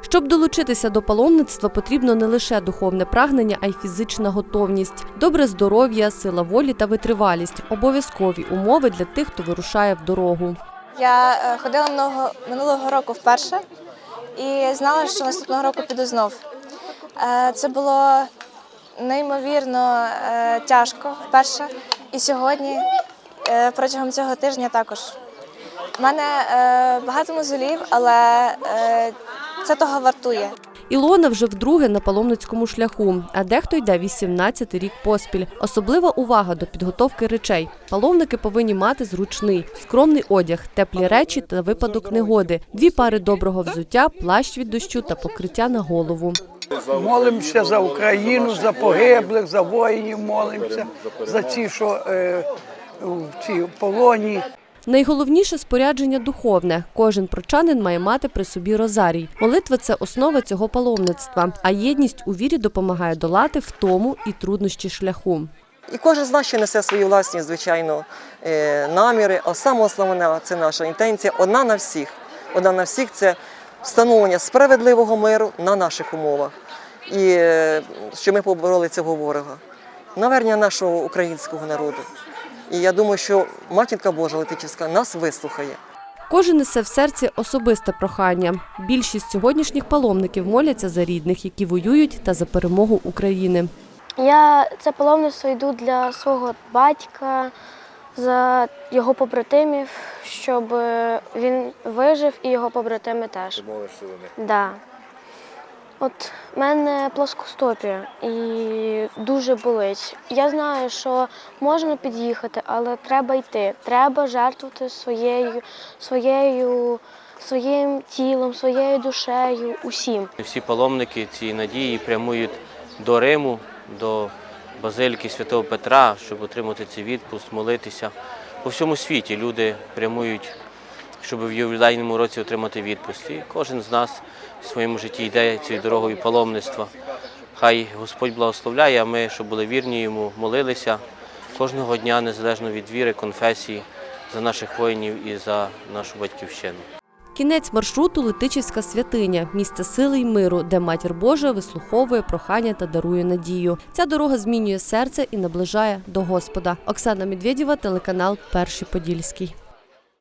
Щоб долучитися до паломництва, потрібно не лише духовне прагнення, а й фізична готовність, добре здоров'я, сила волі та витривалість обов'язкові умови для тих, хто вирушає в дорогу. Я е, ходила минулого, минулого року вперше і знала, що наступного року піду знов. Е, Це було неймовірно е, тяжко вперше. І сьогодні, протягом цього тижня також. У мене багато мозолів, але це того вартує. Ілона вже вдруге на паломницькому шляху, а дехто йде 18 рік поспіль. Особлива увага до підготовки речей. Паломники повинні мати зручний, скромний одяг, теплі речі та випадок негоди, дві пари доброго взуття, плащ від дощу та покриття на голову. Молимося за Україну, за погиблих, за воїнів молимося, за ті, що е, в цій полоні. Найголовніше спорядження духовне. Кожен прочанин має мати при собі розарій. Молитва це основа цього паломництва, а єдність у вірі допомагає долати втому і труднощі шляху. І кожен з нас ще несе свої власні, звичайно, е, наміри. А саме основне це наша інтенція одна на всіх. Одна на всіх це встановлення справедливого миру на наших умовах. І е, що ми побороли цього ворога. Навернення нашого українського народу. І я думаю, що матінка Божа Летичівська нас вислухає. Кожен несе в серці особисте прохання. Більшість сьогоднішніх паломників моляться за рідних, які воюють, та за перемогу України. Я це паломництво йду для свого батька, за його побратимів, щоб е, він вижив і його побратими теж. Ти молишся за них? Да. От мене плоскостопія і дуже болить. Я знаю, що можна під'їхати, але треба йти. Треба жертвувати своєю, своєю, своїм тілом, своєю душею, усім. Всі паломники цієї надії прямують до Риму, до базиліки Святого Петра, щоб отримати цей відпуск, молитися. По всьому світі люди прямують, щоб в ювілейному році отримати відпуск. І кожен з нас в своєму житті йде цією дорогою паломництва. Хай Господь благословляє, а ми, щоб були вірні йому, молилися кожного дня, незалежно від віри, конфесії, за наших воїнів і за нашу батьківщину. Кінець маршруту Летичівська святиня, місце сили й миру, де матір Божа вислуховує прохання та дарує надію. Ця дорога змінює серце і наближає до Господа. Оксана Медведєва, телеканал Перший Подільський.